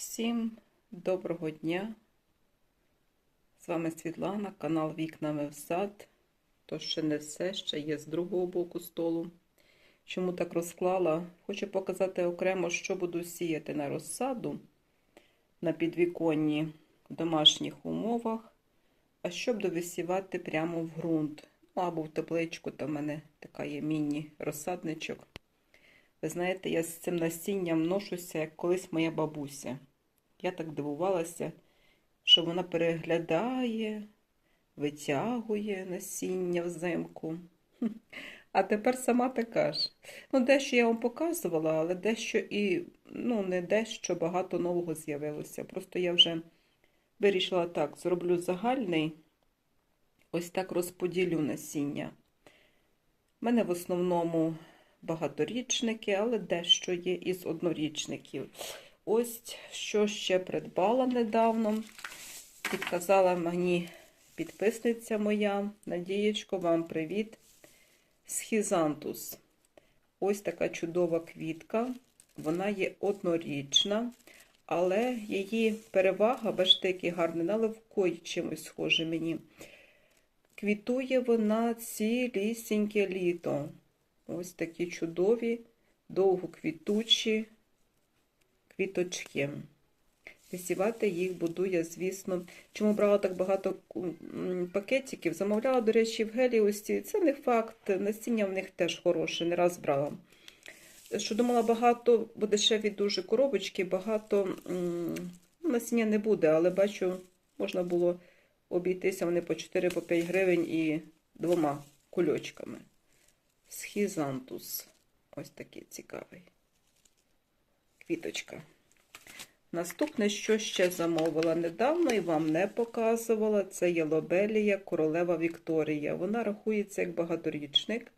Всім доброго дня! З вами Світлана, канал Вікнами в сад. То ще не все, ще є з другого боку столу. Чому так розклала? Хочу показати окремо, що буду сіяти на розсаду на підвіконні в домашніх умовах, а що буду висівати прямо в ґрунт. Ну, або в тепличку, то в мене така є міні-розсадничок. Ви знаєте, я з цим насінням ношуся, як колись моя бабуся. Я так дивувалася, що вона переглядає, витягує насіння взимку. А тепер сама така ж. Ну, дещо я вам показувала, але дещо і, ну, не дещо багато нового з'явилося. Просто я вже вирішила так, зроблю загальний, ось так розподілю насіння. У мене в основному багаторічники, але дещо є із однорічників. Ось що ще придбала недавно. Підказала мені підписниця моя. Надієчко, вам привіт. Схізантус. Ось така чудова квітка. Вона є однорічна, але її перевага, бачите, який гарний наливкою чимось схоже мені. Квітує вона цілісіньке літо. Ось такі чудові, довгоквітучі квіточки. Висівати їх буду я, звісно. Чому брала так багато пакетиків? Замовляла, до речі, в Геліусі. Це не факт. Насіння в них теж хороше, не раз брала. Що думала, багато, бо дешеві дуже коробочки, багато насіння не буде, але бачу, можна було обійтися вони по 4-5 гривень і двома кульочками. Схізантус. Ось такий цікавий. Квіточка. Наступне, що ще замовила недавно і вам не показувала, це єлобелія королева Вікторія. Вона рахується як багаторічник.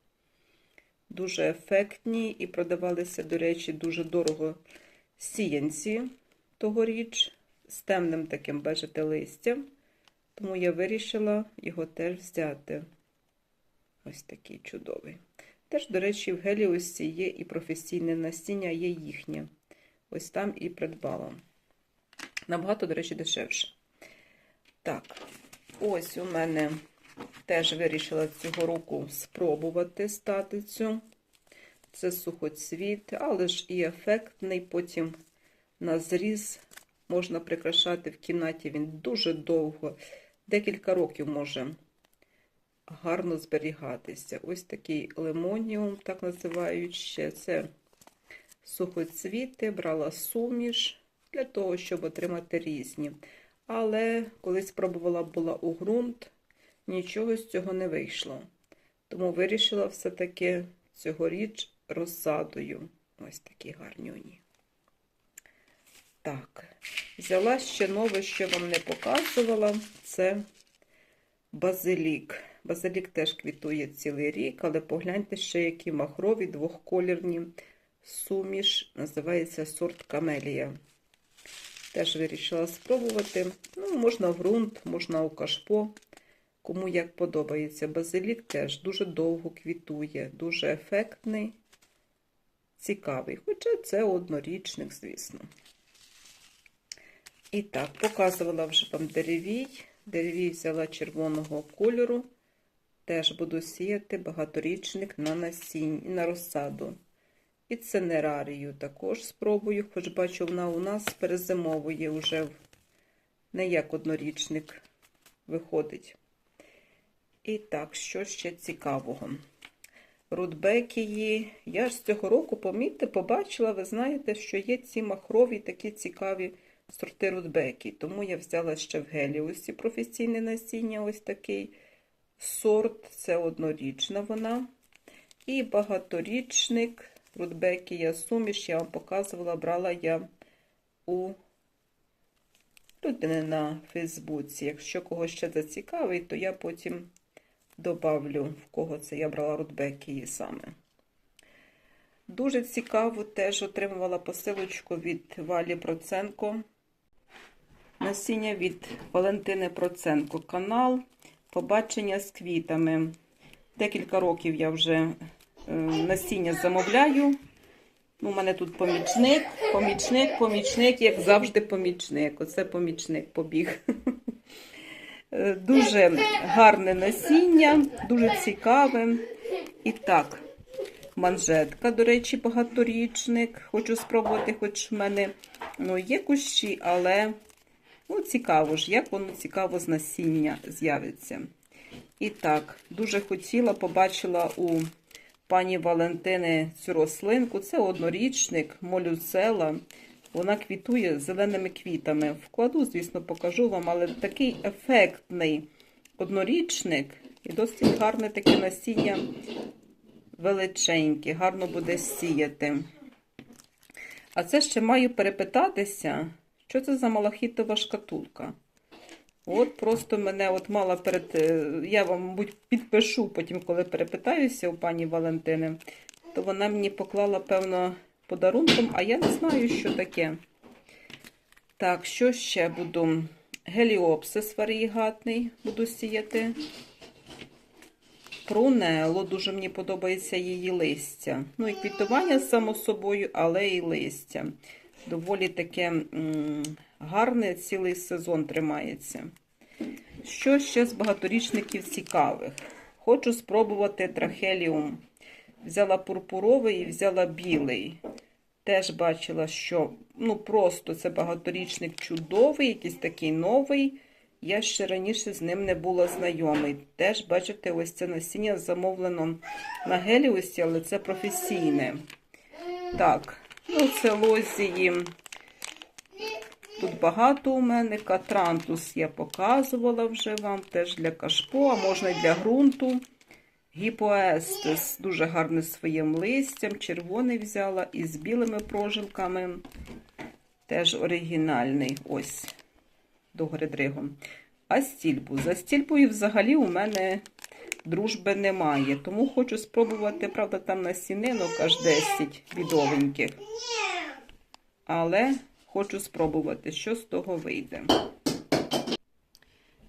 Дуже ефектні і продавалися, до речі, дуже дорого сіянці тогоріч з темним таким бежите листям. Тому я вирішила його теж взяти. Ось такий чудовий. Теж, до речі, в Геліусі є і професійне насіння, є їхнє. Ось там і придбала. Набагато, до речі, дешевше. Так, ось у мене теж вирішила цього року спробувати статицю. Це сухоцвіт, але ж і ефектний. Потім на зріз можна прикрашати в кімнаті. Він дуже довго, декілька років може гарно зберігатися. Ось такий лимоніум, так називають ще. Це сухоцвіти, брала суміш для того, щоб отримати різні. Але коли спробувала була у ґрунт, нічого з цього не вийшло. Тому вирішила все-таки цьогоріч розсадою. Ось такі гарнюні. Так, взяла ще нове, що вам не показувала, це базилік. Базилік теж квітує цілий рік, але погляньте ще, які махрові, двохколірні суміш, називається сорт камелія. Теж вирішила спробувати. Ну, Можна в ґрунт, можна у кашпо. Кому як подобається. Базилік теж дуже довго квітує, дуже ефектний, цікавий. Хоча це однорічник, звісно. І так, показувала вже вам деревій. Деревій взяла червоного кольору. Теж буду сіяти багаторічник на насінь, на розсаду. І цинерарію також спробую, хоч бачу, вона у нас перезимовує вже не як однорічник виходить. І так, що ще цікавого? Рудбекії. Я ж з цього року, помітьте, побачила, ви знаєте, що є ці махрові такі цікаві сорти рудбекі. Тому я взяла ще в Геліусі професійне насіння, ось такий сорт, це однорічна вона. І багаторічник. Рудбекія суміш, я вам показувала, брала я у людини на Фейсбуці. Якщо когось ще зацікавить, то я потім добавлю, в кого це я брала Рудбекії саме. Дуже цікаво теж отримувала посилочку від Валі Проценко. Насіння від Валентини Проценко. Канал Побачення з квітами. Декілька років я вже насіння замовляю Ну, у мене тут помічник, помічник, помічник, як завжди, помічник. Оце помічник побіг. Е, Дуже гарне насіння, дуже цікаве. І так, манжетка, до речі, багаторічник. Хочу спробувати, хоч в мене ну, є кущі, але ну, цікаво ж, як воно цікаво з насіння з'явиться. І так, дуже хотіла, побачила у пані Валентини цю рослинку. Це однорічник, молюцела. Вона квітує зеленими квітами. Вкладу, звісно, покажу вам, але такий ефектний однорічник і досить гарне таке насіння величеньке, гарно буде сіяти. А це ще маю перепитатися, що це за малахітова шкатулка. От просто мене от мала перед. е, Я вам, мабуть, підпишу потім, коли перепитаюся у пані Валентини, то вона мені поклала, певно, подарунком, а я не знаю, що таке. Так, що ще буду? Геліопсис варігатний буду сіяти. Прунело, дуже мені подобається її листя. Ну і квітування, само собою, але і листя. Доволі таке гарне, цілий сезон тримається. Що ще з багаторічників цікавих? Хочу спробувати трахеліум. Взяла пурпуровий і взяла білий. Теж бачила, що ну просто це багаторічник чудовий, якийсь такий новий. Я ще раніше з ним не була знайомий. Теж, бачите, ось це насіння замовлено на Геліусі, але це професійне. Так, ну це лозії. Тут багато у мене. Катрантус я показувала вже вам, теж для кашпо, а можна і для ґрунту. Гіпоестес дуже гарний своїм листям. Червоний взяла із білими прожилками. Теж оригінальний. Ось догори дригом. А стільбу. За стільбою взагалі у мене дружби немає. Тому хочу спробувати, правда, там насінинок аж 10 бідовеньких. Але хочу спробувати, що з того вийде.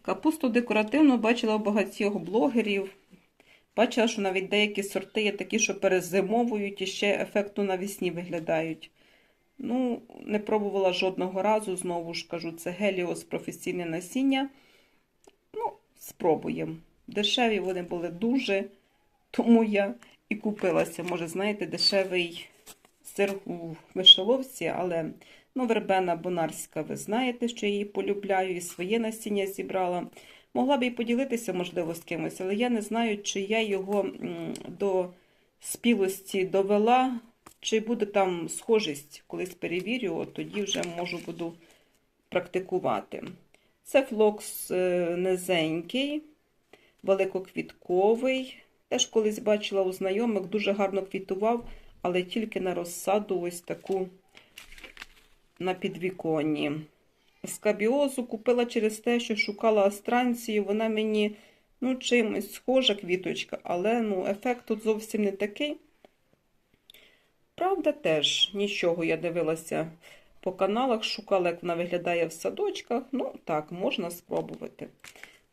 Капусту декоративну бачила у багатьох блогерів. Бачила, що навіть деякі сорти є такі, що перезимовують і ще ефекту навесні виглядають. Ну, не пробувала жодного разу, знову ж кажу, це геліос професійне насіння. Ну, спробуємо. Дешеві вони були дуже, тому я і купилася. Може, знаєте, дешевий сир у мишеловці, але ну, вербена бонарська, ви знаєте, що я її полюбляю, і своє насіння зібрала. Могла б і поділитися, можливо, з кимось, але я не знаю, чи я його до спілості довела, чи буде там схожість, колись перевірю, от тоді вже можу буду практикувати. Це флокс е, низенький, великоквітковий. Теж колись бачила у знайомих, дуже гарно квітував, але тільки на розсаду ось таку на підвіконні. Скабіозу купила через те, що шукала астранцію. Вона мені ну, чимось схожа квіточка, але ну, ефект тут зовсім не такий. Правда, теж нічого я дивилася по каналах, шукала, як вона виглядає в садочках. Ну, так, можна спробувати.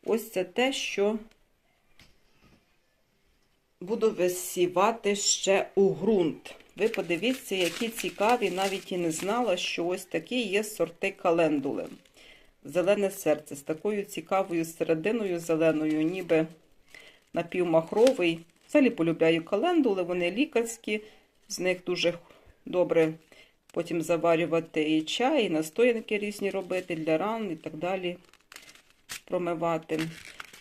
Ось це те, що буду висівати ще у ґрунт. Ви подивіться, які цікаві, навіть і не знала, що ось такі є сорти календули. Зелене серце з такою цікавою серединою зеленою, ніби напівмахровий. Взагалі полюбляю календули, вони лікарські, з них дуже добре потім заварювати і чай, і настоянки різні робити для ран і так далі. Промивати.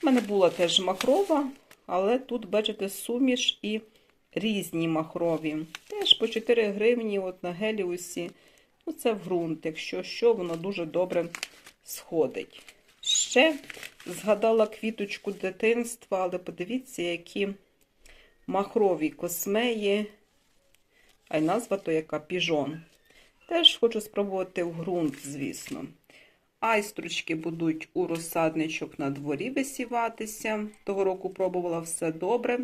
У мене була теж махрова, але тут, бачите, суміш і різні махрові. Теж по 4 гривні от на геліусі. Ну, це в ґрунт, якщо що, воно дуже добре сходить. Ще згадала квіточку дитинства, але подивіться, які махрові космеї, а й назва то яка піжон. Теж хочу спробувати в ґрунт, звісно. Айстручки будуть у розсадничок на дворі висіватися. Того року пробувала все добре.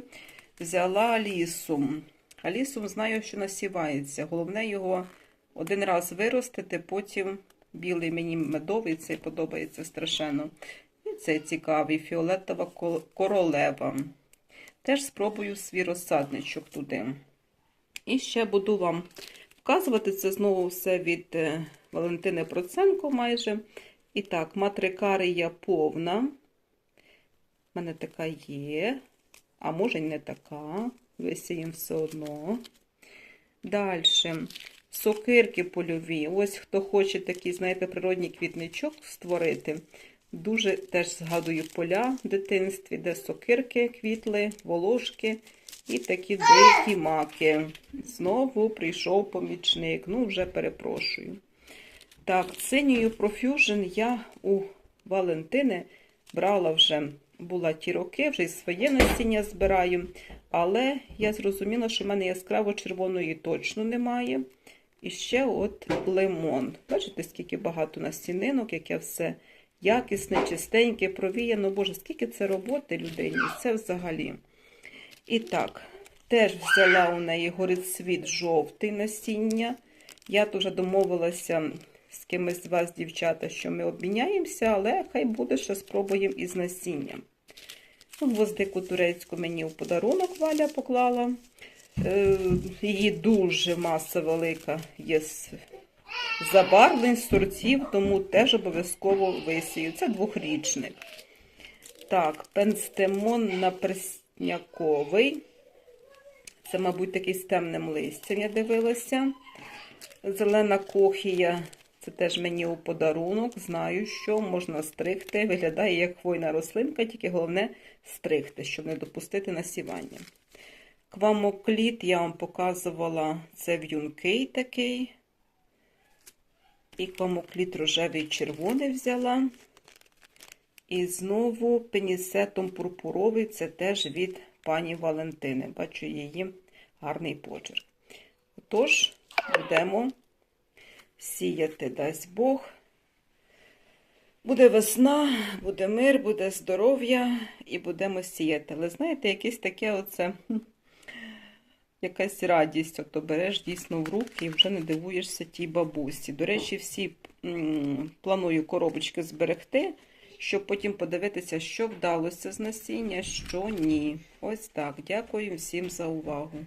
Взяла алісум. Алісум знаю, що насівається. Головне його один раз виростити, потім білий мені медовий, цей подобається страшенно. І цей цікавий, фіолетова королева. Теж спробую свій розсадничок туди. І ще буду вам показувати. Це знову все від е, Валентини Проценко майже. І так, матрикарія повна. У мене така є. А може не така. Висіємо все одно. Далі. Сокирки польові. Ось хто хоче такий, знаєте, природній квітничок створити. Дуже теж згадую поля в дитинстві, де сокирки квітли, волошки і такі дикі маки. Знову прийшов помічник. Ну, вже перепрошую. Так, синьою Profusion я у Валентини брала вже, була ті роки, вже і своє насіння збираю. Але я зрозуміла, що в мене яскраво червоної точно немає. І ще от лимон. Бачите, скільки багато насінинок, яке все якісне, чистеньке, провіяно. Боже, скільки це роботи людині, це взагалі. І так, теж взяла у неї горицвіт жовтий насіння. Я тут вже домовилася з кимось з вас, дівчата, що ми обміняємося, але хай буде, що спробуємо із насінням. Ну, Гвоздику турецьку мені у подарунок Валя поклала. Е, Її дуже маса велика є забарвлень, сортів, тому теж обов'язково висію. Це двохрічник. Так, пенстемон наперсняковий. Це, мабуть, такий з темним листям, я дивилася. Зелена кохія. Це теж мені у подарунок. Знаю, що можна стригти. Виглядає як хвойна рослинка, тільки головне стригти, щоб не допустити насівання. Квамокліт я вам показувала, це в'юнкий такий. І квамокліт рожевий червоний взяла. І знову пенісетом пурпуровий, це теж від пані Валентини. Бачу її гарний почерк. Тож, будемо сіяти, дасть Бог. Буде весна, буде мир, буде здоров'я і будемо сіяти. Але знаєте, якесь таке оце якась радість. Ото береш дійсно в руки і вже не дивуєшся тій бабусі. До речі, всі м, планую коробочки зберегти, щоб потім подивитися, що вдалося з насіння, що ні. Ось так. Дякую всім за увагу.